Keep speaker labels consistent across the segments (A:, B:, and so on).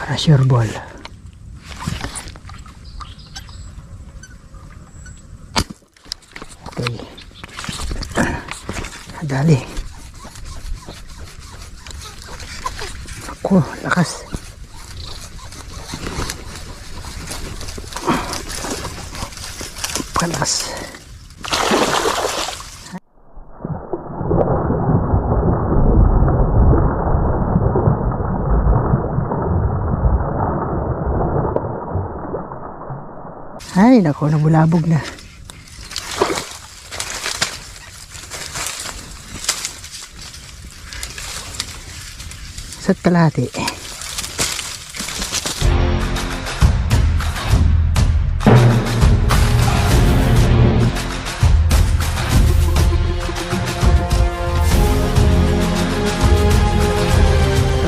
A: Para sure ball. Okay. Dali. Ako, lakas. Palas. Ay, nako, nabulabog na. Sa kalahati.
B: So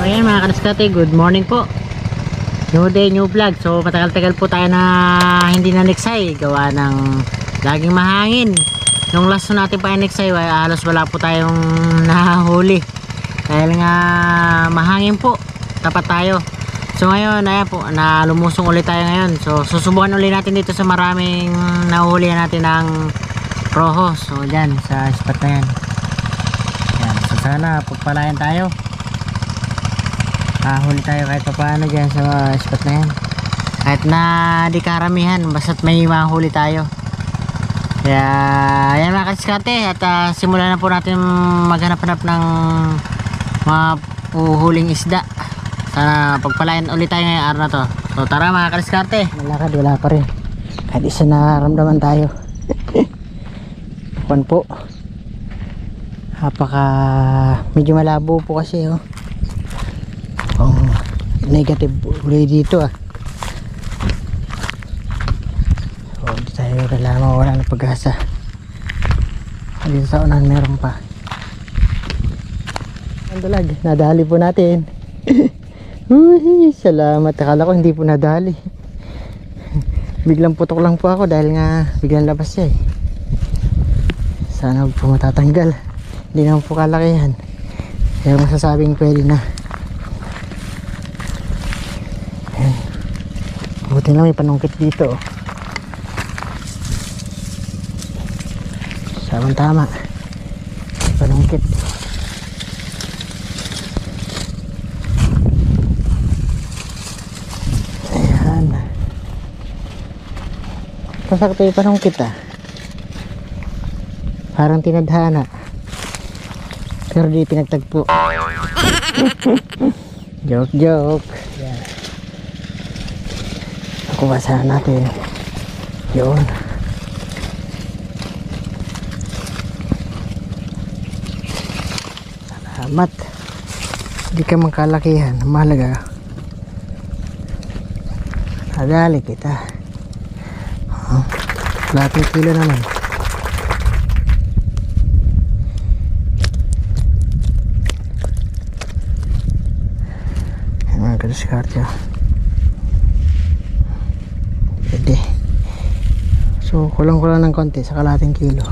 B: ayan mga kanaskate, good morning po. New day, new vlog. So matagal-tagal po tayo na hindi na neksay. Gawa ng laging mahangin. Nung last na natin pa wa- halos wala po tayong nahuli. Dahil nga mahangin po. Tapat tayo. So ngayon, ayan po, na lumusong ulit tayo ngayon. So susubukan ulit natin dito sa maraming nahuhulihan natin ng roho. So dyan, sa spot na yan. Yan. So sana pagpalayan tayo. Hahuli tayo kahit pa paano dyan sa spot na yan. Kahit na di karamihan, basta't may mahuli tayo. Kaya, yan mga kasiskate. At ah, simulan na po natin maghanap-hanap ng mga puhuling isda. Sana pagpalayan ulit tayo ngayong araw na to. So tara mga kaliskarte.
A: Malakad, wala pa rin. Kahit isa nararamdaman tayo. Kwan po. Napaka medyo malabo po kasi. Oh, negative uli dito ah. So, hindi tayo kailangan mawala ng pag-asa. Dito sa unahan meron pa. Ang nadali po natin. Uy, salamat. Akala ko hindi po nadali. Biglang putok lang po ako dahil nga biglang labas siya eh. Sana po matatanggal. Hindi naman po kalakihan. Kaya masasabing pwede na. Buti na may panungkit dito. oh. Tamang tama. Panungkit. Ayan. Pasakto yung panong kita. Parang tinadhana. Pero di pinagtagpo. joke, joke. Ayan. Ako basahan natin. Yun. Salamat. Hindi ka magkalakihan. Mahalaga. Nadali kita. Oh, lahat kilo naman. Yan mga kadiskarte. oh. Pwede. So, kulang-kulang ng konti sa kalating kilo.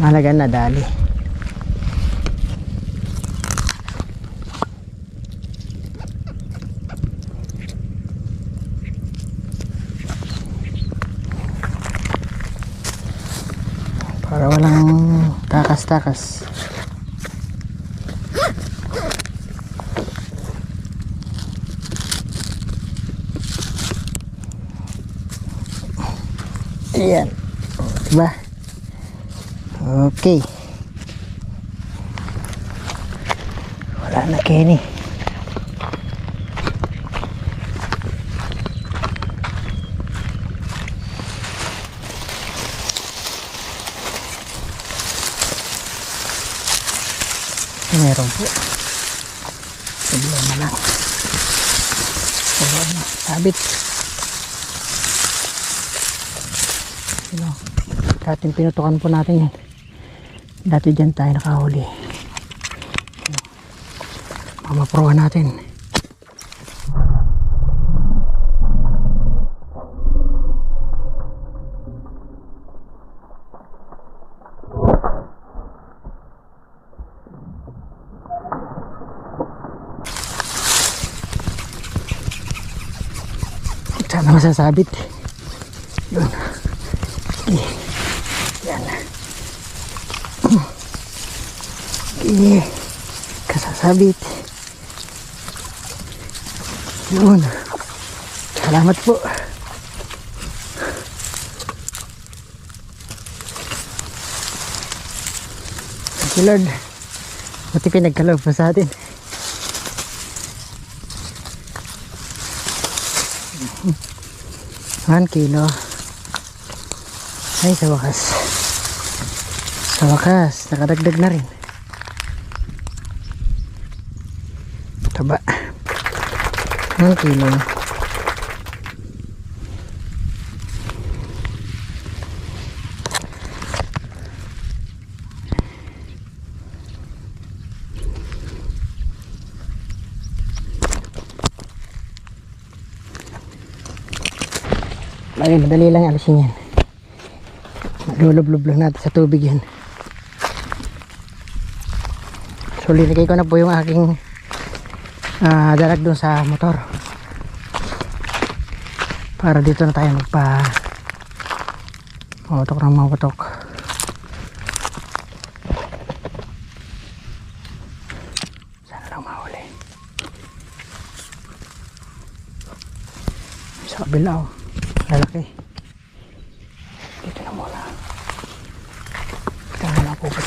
A: Mahalaga na dali. Para walang takas-takas. Ayan. Diba? Okay. Wala na Kenny. Meron po. Problema na. Problema. Sabit. Ano? Dating pinutukan po natin yan dati dyan tayo nakahuli. Mamaproan natin. Sana masasabit. Yun. Okay Okay. Kasasabit. Yun. Salamat po. Thank you Lord. Buti pinagkaloob pa sa atin. One kilo. Ay, sa wakas. Sa wakas, nakadagdag na rin. Taba. One kilo. Ay, madali lang alisin yan. Lulublob lang natin sa tubig yan. So, linigay ko na po yung aking ah, dalag doon sa motor. Para dito na tayo magpa mawatok ng mawatok. Sana lang mahuli. Sa kabila oh. Lalaki. Dito na muna. Kaya na po ba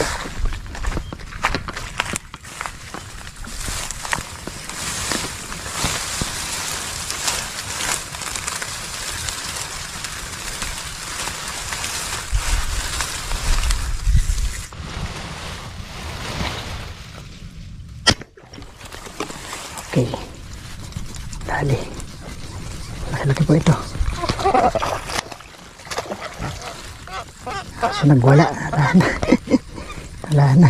A: Okay. Dali. Masalaki po ito. So nagwala. Wala na. Wala na.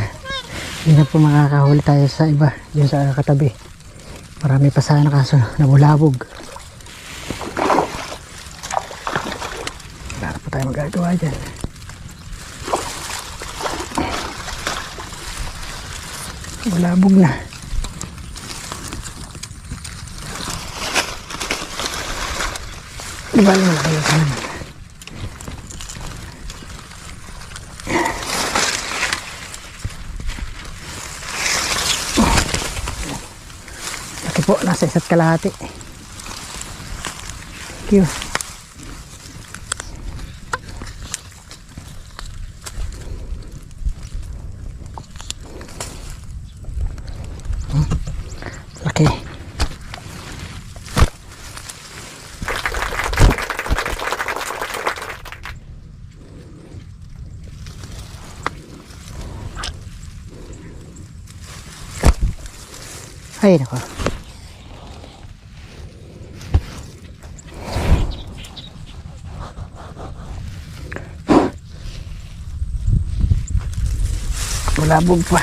A: Hindi na po makakahuli tayo sa iba. Yun sa katabi. Marami pa sana kaso nabulabog. Wala na po tayo magagawa dyan. Bulabog na. Di ba lang kayo sa naman? Laki po, nasa isa't kalahati. Thank you. Bulabog pa.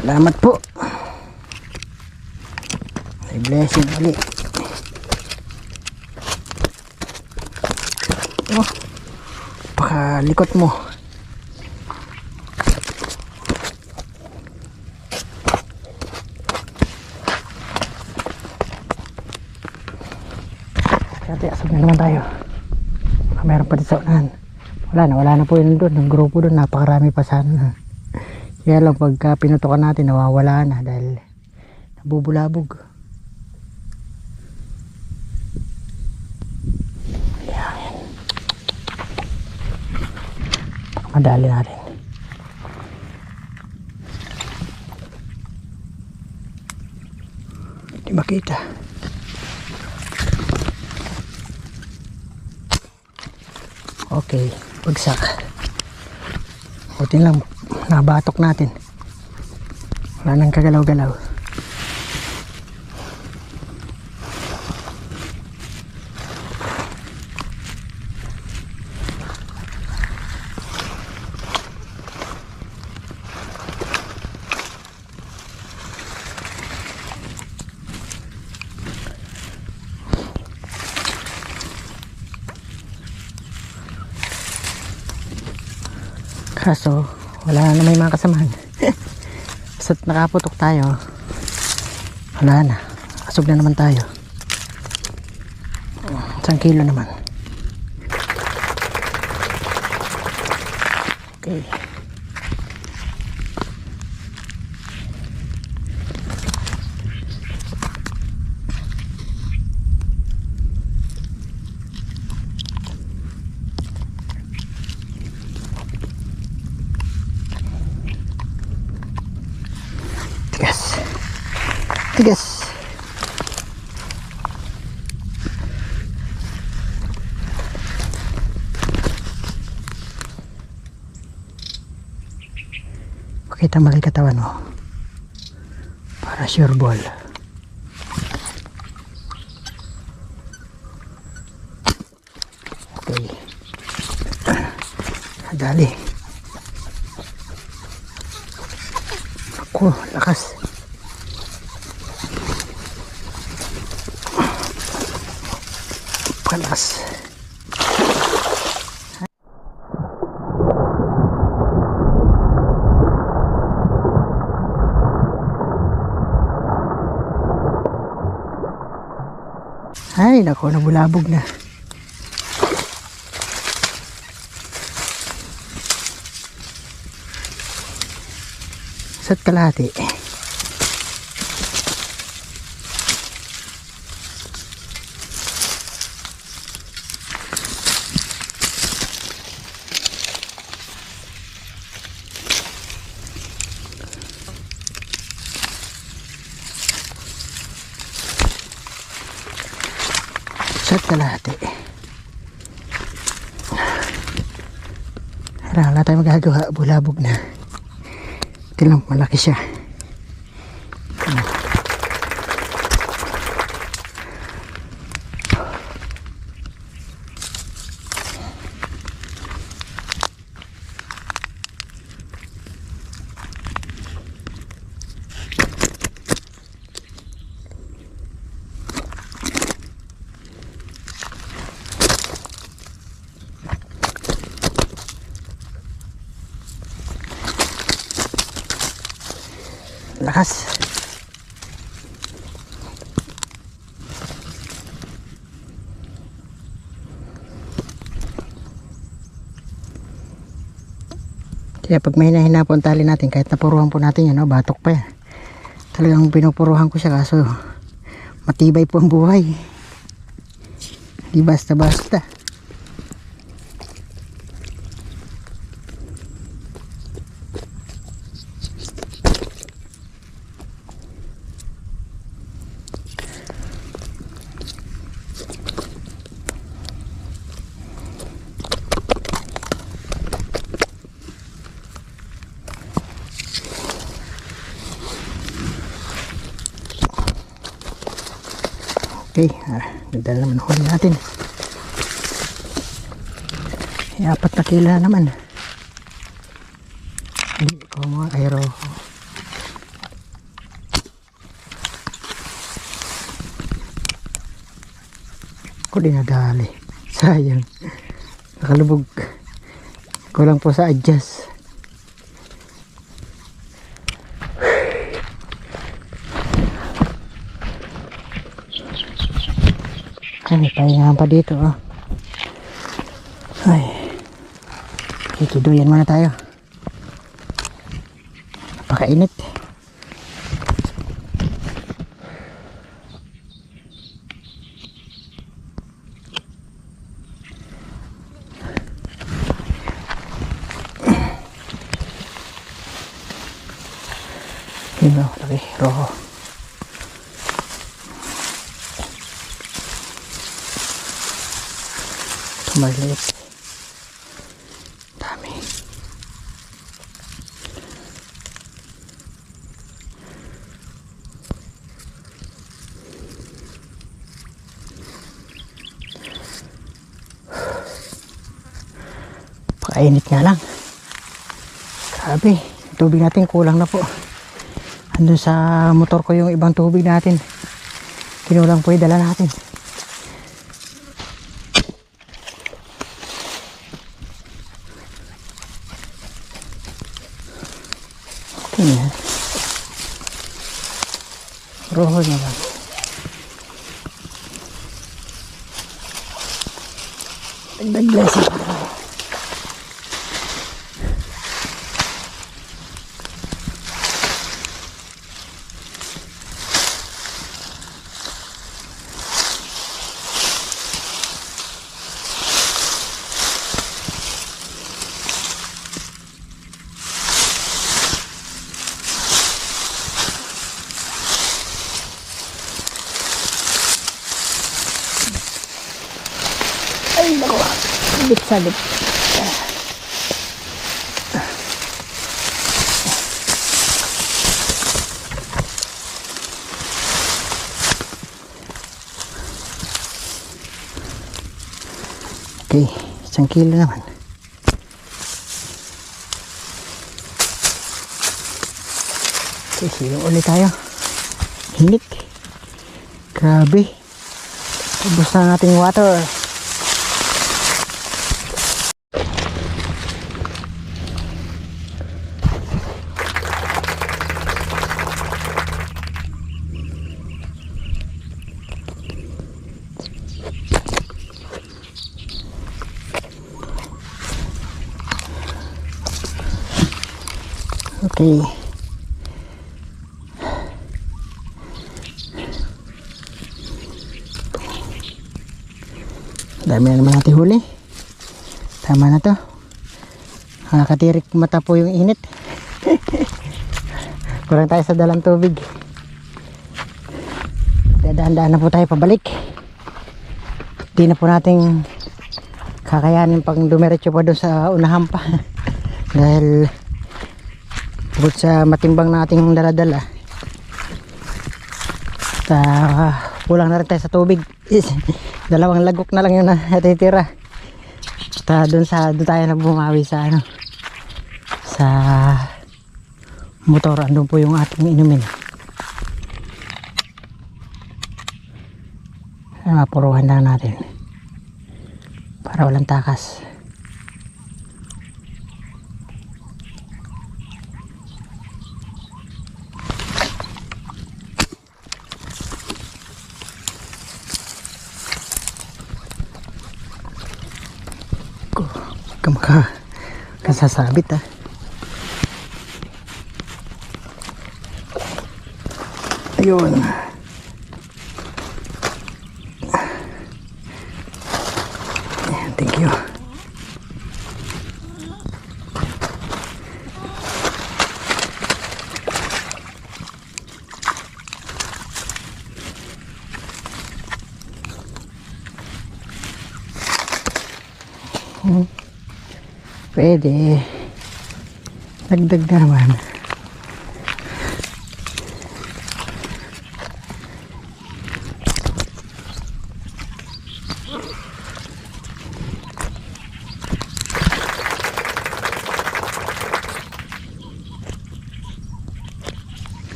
A: Salamat po. May blessing ulit. Oh, pakalikot mo. Kaya asap na naman tayo. Baka meron pa dito sa unahan. Wala na, wala na po yun doon. Ang grupo doon, napakarami pa sana. Kaya lang pagka pinutukan natin, nawawala na dahil nabubulabog. Ayan. Madali natin. Hindi makita. Okay, bagsak. Buti lang, nabatok natin. Wala nang kagalaw-galaw. Kaso, wala na may mga kasamahan. Basta't nakaputok tayo, wala na. Asog na naman tayo. Isang kilo naman. Okay. Tigas. Tigas. Yung katawan mo. Para sure ball. Okay. Dali. Ako, lakas. Ay, nako, nabulabog na. Isa't kalahati. Isa't kalahati. Wala, wala tayong magagawa. Bulabog na. Ito lang, malaki siya. Lakas. Kaya pag may nahina po tali natin, kahit napuruhan po natin yan, no, batok pa yan. Talagang pinupuruhan ko siya kaso matibay po ang buhay. Di basta-basta. Okay, ah, ganda naman huli natin. Na naman. Hindi ko mga aero. Ako din nadali. Sayang. Nakalubog. Kulang po sa adjust. Ay, may pahingahan pa dito, oh. Ay. Kikiduyan muna tayo. Napakainit. Yun, Napakainit nga lang. Grabe, tubig natin kulang na po. Andun sa motor ko yung ibang tubig natin. Kinulang po yung dala natin. Okay na. Lang. Sabit, sabit. Okay, isang kilo naman. Okay, silong ulit tayo. Hinik. Grabe. Ubus na ang ating water. Okay. Dami na naman natin huli. Tama na to. Nakakatirik mata po yung init. Kurang tayo sa dalang tubig. Dadaan-daan na po tayo pabalik. Di na po nating kakayanin pang dumiretso pa doon sa unahan pa. Dahil bukod sa matimbang nating daladala. Ta kulang na rin tayo sa tubig. Dalawang lagok na lang yung natitira. Ta doon sa doon tayo na bumawi sa ano sa motor. Andun po yung ating inumin. Mapuruhan lang natin. Para walang takas maka kasasabit ah. Ayun. Ayan, thank you Pwede. Dagdag na naman.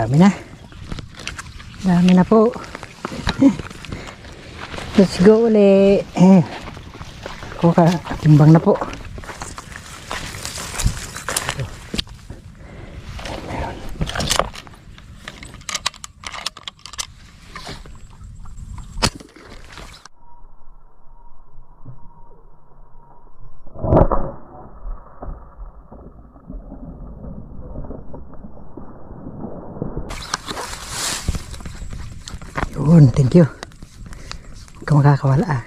A: Dami na. Dami na po. Let's go uli. Eh. Kuka, timbang na po. Yun, thank you. Huwag ka makakawala ah.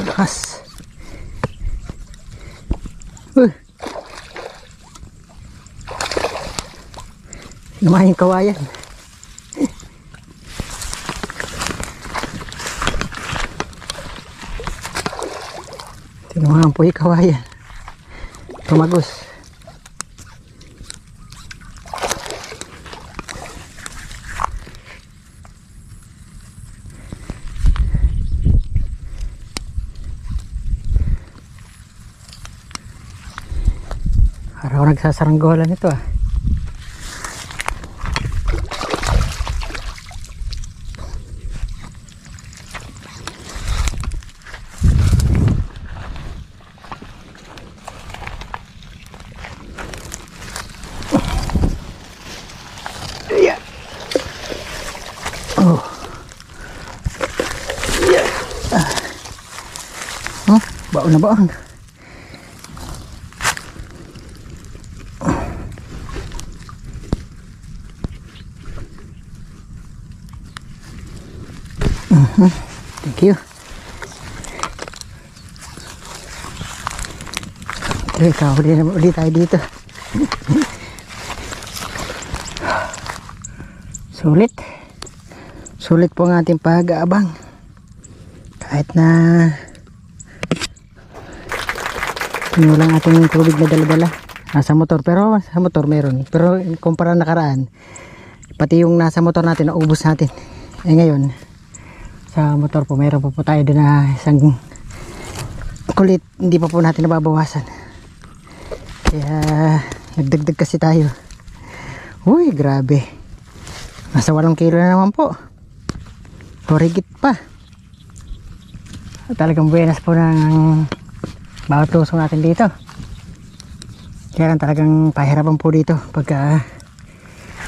A: Lakas. Uh. Lumayan kawayan. Tinuhaan po yung kawayan. Tumagos. Araw nagsasaranggolan ito ah Oh. Yeah. Ah. Huh? Baon na baon. Thank you. Okay, kahuli naman ulit tayo dito. Sulit. Sulit po ang ating pag-aabang. Kahit na lang ating tubig na dala-dala. Nasa motor. Pero sa motor meron. Pero kumpara nakaraan, pati yung nasa motor natin, naubos natin. Eh ngayon, sa motor po, meron po po tayo doon na isang kulit. Hindi pa po natin nababawasan. Kaya nagdagdag kasi tayo. Uy, grabe. Nasa walong kilo na naman po. O rigit pa. Talagang buenas po ng bawat lusong natin dito. Kaya talagang pahirapan po dito pagka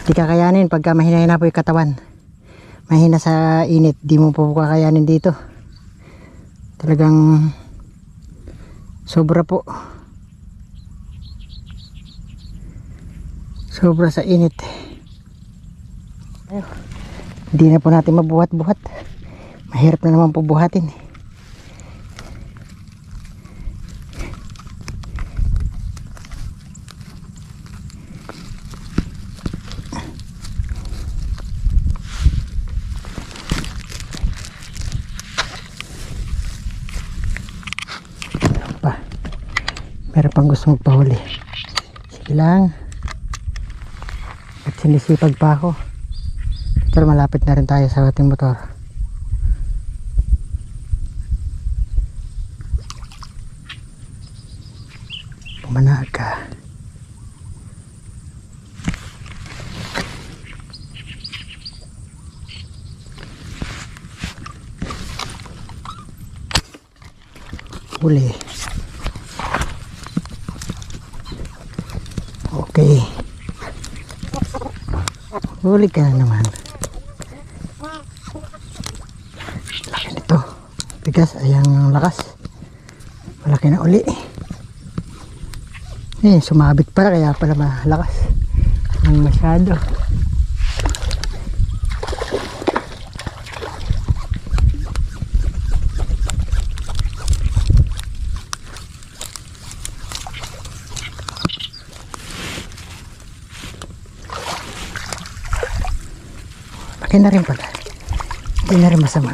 A: di kakayanin pagka mahina na po yung katawan. Mahina sa init, di mo po kakayanin dito. Talagang sobra po. Sobra sa init. Hindi na po natin mabuhat-buhat. Mahirap na naman po buhatin. Ano pa? Meron pang gusto magpahuli. Sige lang. At sinisipag pa ako. Pero malapit na rin tayo sa ating motor. Pumanag ka. Huli. Okay. Huli ka na naman. Laki nito. Bigas, ayang lakas. Malaki na uli. Eh, sumabit pala kaya pala malakas. Ang masyado. Laki na rin pala. Hindi na rin masama.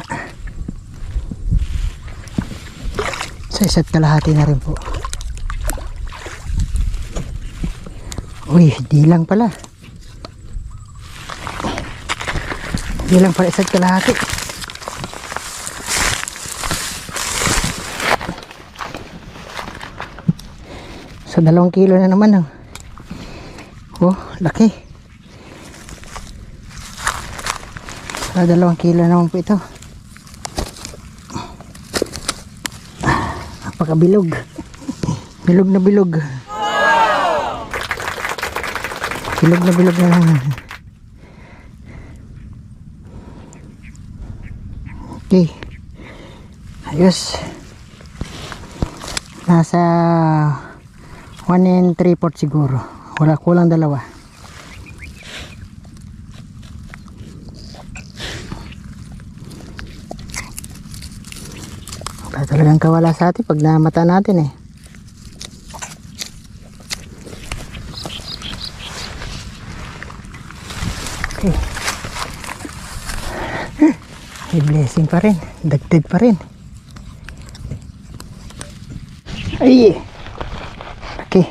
A: Sa isa't kalahati na rin po. Uy, di lang pala. Di lang pala isa't kalahati. Sa dalawang kilo na naman oh. Oh, laki. Sa dalawang kilo naman po ito. Napakabilog. Bilog na bilog. Bilog na bilog na naman. Okay. Ayos. Nasa 1 and 3 port siguro. Wala kulang dalawa. Talagang kawala sa atin pag namata natin eh. Okay. May blessing pa rin. Dagdag pa rin. Ay! Okay.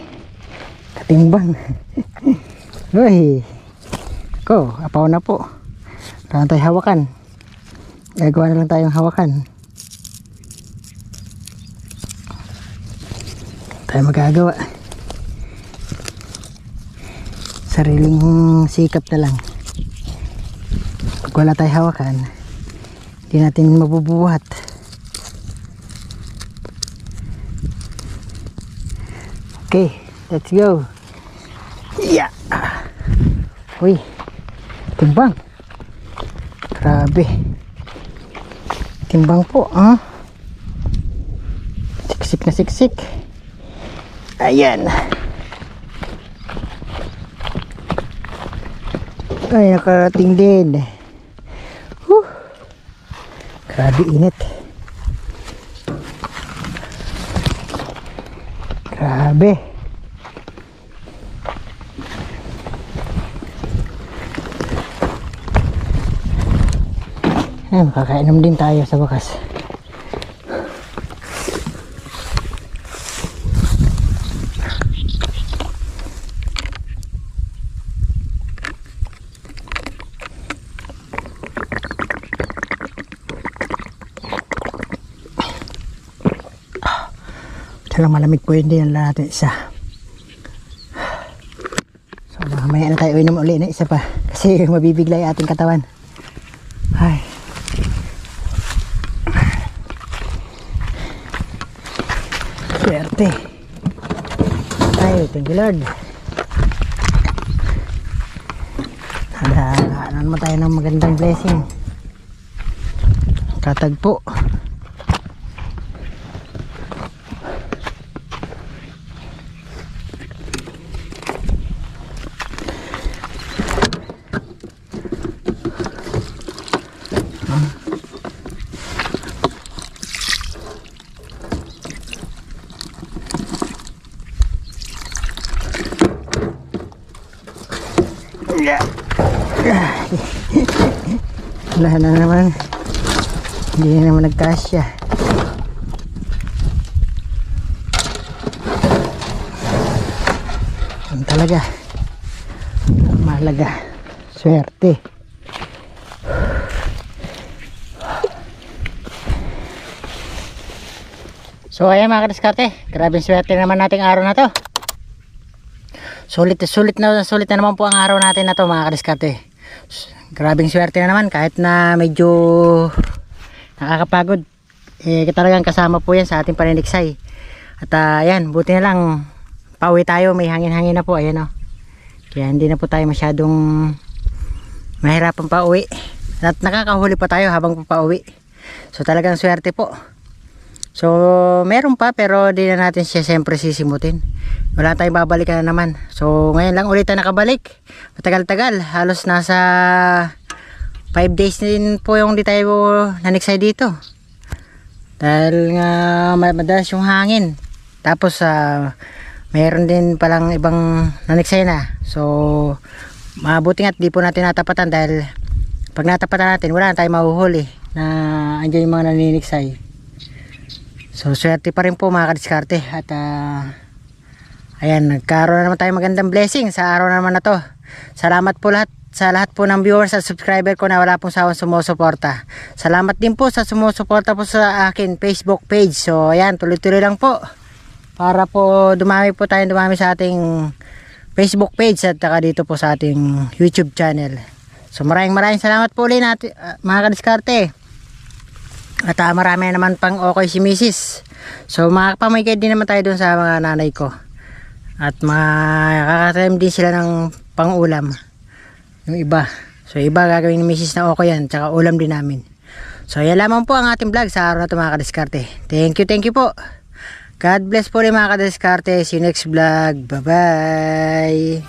A: Katimbang. Uy! Ko, apaw na po. Kailangan tayo hawakan. Gagawa na lang tayong hawakan. Tayo magagawa sariling sikap na lang pag wala tayo hawakan hindi natin mabubuhat okay let's go yeah uy timbang Grabe. Timbang po, ah. Siksik na siksik. Ayan. Ay, nakarating din. Whew. Grabe init. Grabe. Ay, makakainom din tayo sa wakas. Malamig po yun din lang natin isa. So mamaya na tayo inom uli na isa pa. Kasi mabibigla yung ating katawan. Ay. Swerte. Ay, thank you Lord. Hadaan mo tayo ng magandang blessing. Katagpo. Wala na naman. Hindi na naman nagkasya. Yan talaga. Mahalaga. Swerte. So ayan mga kadiskarte, grabe swerte naman nating araw na to. Sulit sulit na sulit na naman po ang araw natin na to mga kadiskarte. Grabing swerte na naman kahit na medyo nakakapagod. Eh talagang kasama po yan sa ating paniniksay. At ah, ayan, buti na lang pauwi tayo, may hangin-hangin na po, ayan oh. Kaya hindi na po tayo masyadong mahirapan pa uwi. At nakakahuli pa tayo habang pa uwi. So talagang swerte po. So, meron pa pero di na natin siya siyempre sisimutin. Wala tayong babalikan na naman. So, ngayon lang ulit tayo nakabalik. Matagal-tagal. Halos nasa 5 days din po yung di tayo naniksay dito. Dahil nga ma- madalas yung hangin. Tapos, ah, mayroon din palang ibang naniksay na. So, mabuti nga't di po natin natapatan dahil pag natapatan natin, wala na tayong mahuhuli na andyan yung mga naniniksay. So swerte pa rin po mga kadiskarte at ah, ayan nagkaroon na naman tayo magandang blessing sa araw na naman na to. Salamat po lahat sa lahat po ng viewers at subscriber ko na wala pong sawang sumusuporta. Salamat din po sa sumusuporta po sa akin Facebook page. So ayan tuloy-tuloy lang po para po dumami po tayo dumami sa ating Facebook page at saka dito po sa ating YouTube channel. So maraming maraming salamat po ulit natin, ah, mga kadiskarte. At ah, marami naman pang okay si Mrs. So makakapamigay din naman tayo dun sa mga nanay ko. At makakatanim din sila ng pang-ulam. Yung iba. So iba gagawin ni Mrs. na okay yan. Tsaka ulam din namin. So yan lamang po ang ating vlog sa araw na ito mga kadiskarte. Thank you, thank you po. God bless po rin mga kadiskarte. See you next vlog. Bye-bye.